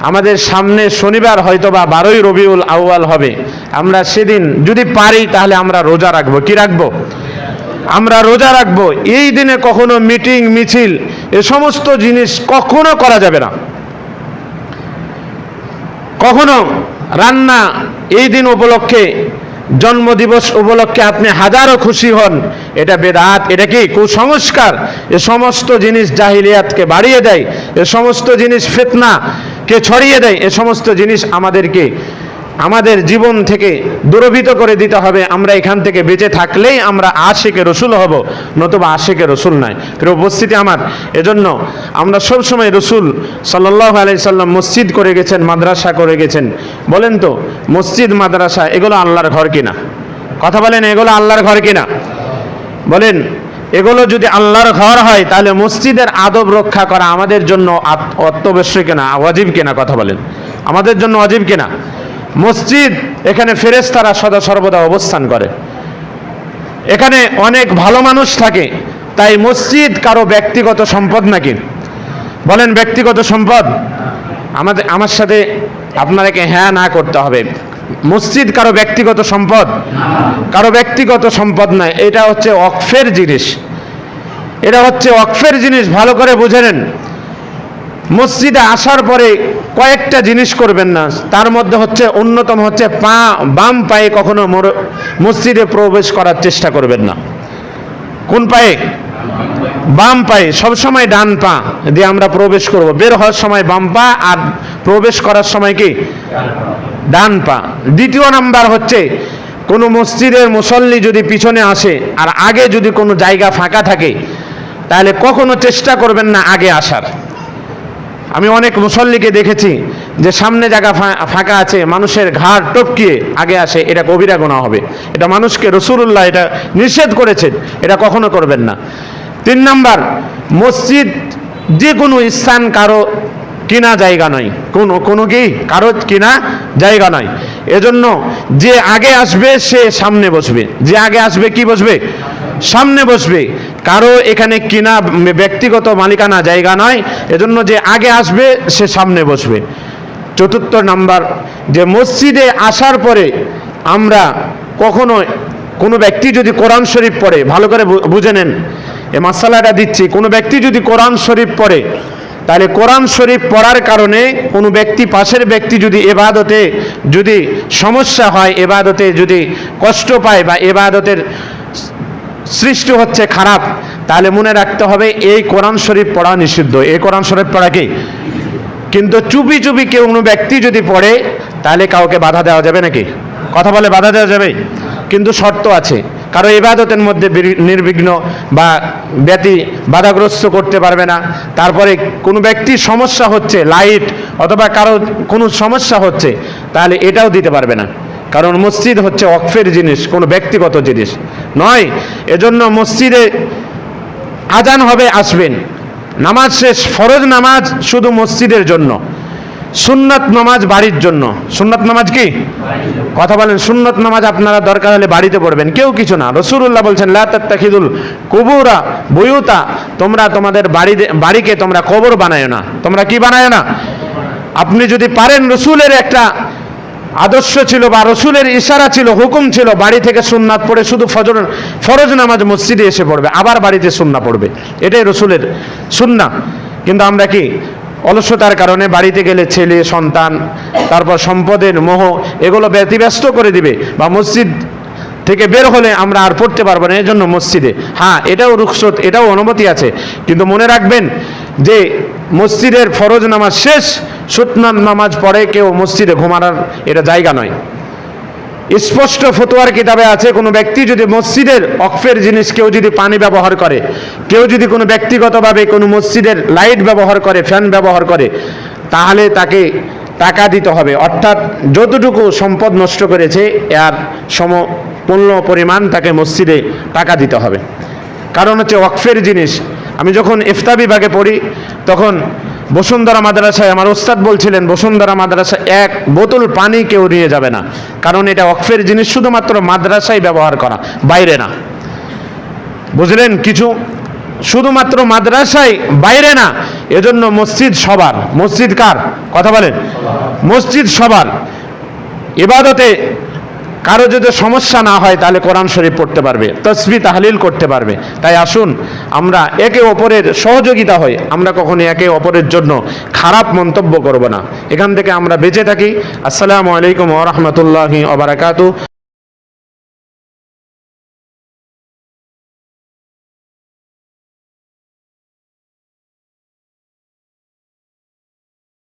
আমাদের সামনে শনিবার হয়তো বা বারোই রবিউল আউয়াল হবে। আমরা সেদিন যদি পারি, তাহলে আমরা রোজা রাখব। কি রাখব? আমরা রোজা রাখব। এই দিনে কখনো মিটিং, মিছিল, এ সমস্ত জিনিস কখনো করা যাবে না। কখনো রান্না এই দিন উপলক্ষে জন্মদিবস উপলক্ষে আপনি হাজারো খুশি হন। এটা বেদাত, এটা কি? কুসংস্কার। এ সমস্ত জিনিস জাহিলিয়াতকে বাড়িয়ে দেয়। এ সমস্ত জিনিস ফেতনাকে ছড়িয়ে দেয়। এ সমস্ত জিনিস আমাদেরকে আমাদের জীবন থেকে দূরভীত করে দিতে হবে। আমরা এখান থেকে বেঁচে থাকলেই আমরা আশিকে রসুল হব, নতুবা আশিকে রসুল নয়। প্রিয় উপস্থিতি আমার, এজন্য আমরা সবসময় রসুল সাল্লাহ আলাইসাল্লাম মসজিদ করে গেছেন, মাদ্রাসা করে গেছেন। বলেন তো, মসজিদ, মাদ্রাসা, এগুলো আল্লাহর ঘর কিনা? কথা বলেন, এগুলো আল্লাহর ঘর কিনা? বলেন, এগুলো যদি আল্লাহর ঘর হয়, তাহলে মসজিদের আদব রক্ষা করা আমাদের জন্য অত্যাবশ্যক কিনা অজীব কিনা? কথা বলেন। আমাদের জন্য অজীব কিনা? মসজিদ, এখানে ফেরেশতারা সদা সর্বদা অবস্থান করে। এখানে অনেক ভালো মানুষ থাকে, তাই মসজিদ কারও ব্যক্তিগত সম্পদ নাকি? বলেন ব্যক্তিগত সম্পদ? আমাদের, আমার সাথে আপনারাকে হ্যাঁ না করতে হবে। মসজিদ কারও ব্যক্তিগত সম্পদ? কারও ব্যক্তিগত সম্পদ নয় এটা হচ্ছে অকফের জিনিস। এটা হচ্ছে অকফের জিনিস, ভালো করে বুঝে নেন। মসজিদে আসার পরে কয়েকটা জিনিস করবেন না। তার মধ্যে হচ্ছে অন্যতম হচ্ছে পা, বাম পায়ে কখনো মসজিদে প্রবেশ করার চেষ্টা করবেন না। কোন পায়ে? বাম পায়ে, সবসময় ডান পা দিয়ে আমরা প্রবেশ করব। বের হওয়ার সময় বাম পা আর প্রবেশ করার সময় কি? ডান পা। দ্বিতীয় নাম্বার হচ্ছে, কোনো মসজিদের মুসল্লি যদি পিছনে আসে আর আগে যদি কোনো জায়গা ফাঁকা থাকে, তাহলে কখনো চেষ্টা করবেন না আগে আসার। আমি অনেক মুসল্লিকে দেখেছি যে সামনে জায়গা ফাঁকা আছে, মানুষের ঘাড় টপকিয়ে আগে আসে, এটা কবিরা গোনা হবে। এটা মানুষকে রসুল্লাহ এটা নিষেধ করেছেন, এটা কখনো করবেন না। তিন নাম্বার, মসজিদ যে কোনো স্থান কারও কিনা জায়গা নয়। কোনো কোনো কি? কারও কিনা জায়গা নয়। এজন্য যে আগে আসবে, সে সামনে বসবে। যে আগে আসবে, কি বসবে? সামনে বসবে। কারও এখানে কিনা ব্যক্তিগত মালিকানা জায়গা নয়, এজন্য যে আগে আসবে, সে সামনে বসবে। চতুর্থ নাম্বার, যে মসজিদে আসার পরে আমরা কখনো কোনো ব্যক্তি যদি কোরআন শরীফ পড়ে, ভালো করে বুঝে নেন। এ মাসালাটা দিচ্ছি, কোনো ব্যক্তি যদি কোরআন শরীফ পড়ে, তাহলে কোরআন শরীফ পড়ার কারণে কোনো ব্যক্তি, পাশের ব্যক্তি যদি এবাদতে যদি সমস্যা হয়, এবাদতে যদি কষ্ট পায় বা এবাদতের সৃষ্টি হচ্ছে খারাপ, তাহলে মনে রাখতে হবে এই কোরআন শরীফ পড়া নিষিদ্ধ। এই কোরআন শরীফ পড়া কি? কিন্তু চুপি চুপি কেউ কোনো ব্যক্তি যদি পড়ে, তাহলে কাউকে বাধা দেওয়া যাবে নাকি? কথা বলে বাধা দেওয়া যাবে কিন্তু শর্ত আছে। কারও ইবাদতের মধ্যে নির্বিঘ্ন বা ব্যতি বাধাগ্রস্ত করতে পারবে না। তারপরে কোনো ব্যক্তির সমস্যা হচ্ছে, লাইট, অথবা কারও কোনো সমস্যা হচ্ছে, তাহলে এটাও দিতে পারবে না। কারণ মসজিদ হচ্ছে অকফের জিনিস, কোনো ব্যক্তিগত জিনিস। নয়, এজন্য মসজিদে আজান হবে, আসবেন। নামাজ শেষ, ফরজ নামাজ শুধু মসজিদের জন্য। সুন্নত নামাজ বাড়ির জন্য। সুন্নত নামাজ কি? কথা বলেন, সুন্নত নামাজ আপনারা দরকার হলে বাড়িতে পড়বেন। কেউ কিছু না। রসুল্লাহ বলছেন, লা তাত্তাখিদুল কুবুরা বয়ুতা। তোমরা তোমাদের বাড়িতে, বাড়িকে তোমরা কবর বানায় না। তোমরা কি বানায় না? আপনি যদি পারেন, রসুলের একটা আদর্শ ছিল বা রসুলের ইশারা ছিল, হুকুম ছিল, বাড়ি থেকে সুন্নাত পড়ে শুধু ফজর, ফরজ নামাজ মসজিদে এসে পড়বে, আবার বাড়িতে সুন্না পড়বে। এটাই রসুলের সুন্না কিন্তু আমরা কি, অলসতার কারণে বাড়িতে গেলে ছেলে, সন্তান, তারপর সম্পদের মোহ, এগুলো ব্যতিব্যস্ত করে দিবে বা মসজিদ থেকে বের হলে আমরা আর পড়তে পারব না, এজন্য মসজিদে। হ্যাঁ এটাও রুখসত, এটাও অনুমতি আছে। কিন্তু মনে রাখবেন যে মসজিদের ফরজ নামাজ শেষ সুতনান নামাজ পড়ে কেউ মসজিদে ঘুমানোর এটা জায়গা নয়। স্পষ্ট ফতোয়ার কিতাবে আছে, কোনো ব্যক্তি যদি মসজিদের অকফের জিনিস কেউ যদি পানি ব্যবহার করে, কেউ যদি কোনো ব্যক্তিগতভাবে কোনো মসজিদের লাইট ব্যবহার করে, ফ্যান ব্যবহার করে, তাহলে তাকে টাকা দিতে হবে। অর্থাৎ যতটুকু সম্পদ নষ্ট করেছে, এর সম পূর্ণ পরিমাণ তাকে মসজিদে টাকা দিতে হবে। কারণ হচ্ছে ওয়াকফের জিনিস। আমি যখন ইফতা বিভাগে পড়ি, তখন বসুন্ধরা মাদ্রাসায় আমার ওস্তাদ বলছিলেন, বসুন্ধরা মাদ্রাসা এক বোতল পানি কেউ নিয়ে যাবে না। কারণ এটা ওয়াকফের জিনিস শুধুমাত্র মাদ্রাসায় ব্যবহার করা, বাইরে না। বুঝলেন? কিছু শুধুমাত্র মাদ্রাসায় বাইরে না, এজন্য মসজিদ সবার। মসজিদ কার? কথা বলেন। মসজিদ সবার। ইবাদতে কারও যদি সমস্যা না হয়, তাহলে কোরআন শরীফ পড়তে পারবে, তসবি তাহলিল করতে পারবে। তাই আসুন, আমরা একে অপরের সহযোগিতা হই আমরা কখনো একে অপরের জন্য খারাপ মন্তব্য করব না। এখান থেকে আমরা বেঁচে থাকি। আসসালামু আলাইকুম ওরহমতুল্লাহি ওবরাকাতু